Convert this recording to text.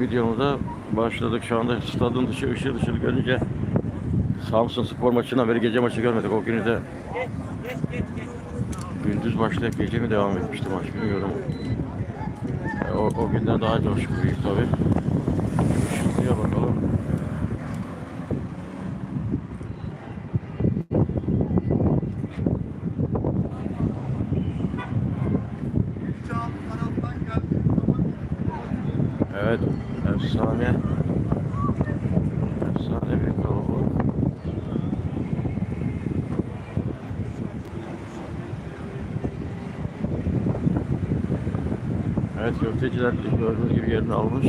Videomuza başladık. Şu anda stadın dışı ışıl ışıl görünce Samsun spor maçından beri gece maçı görmedik. O günü de gündüz başlayıp gece mi devam etmişti maç bilmiyorum. E, O, o günden daha coşkuluyuz tabi. Işıltıya bakalım. Evet, efsane. Efsane bir kalabalık. Evet, köfteciler gördüğünüz gibi yerini almış.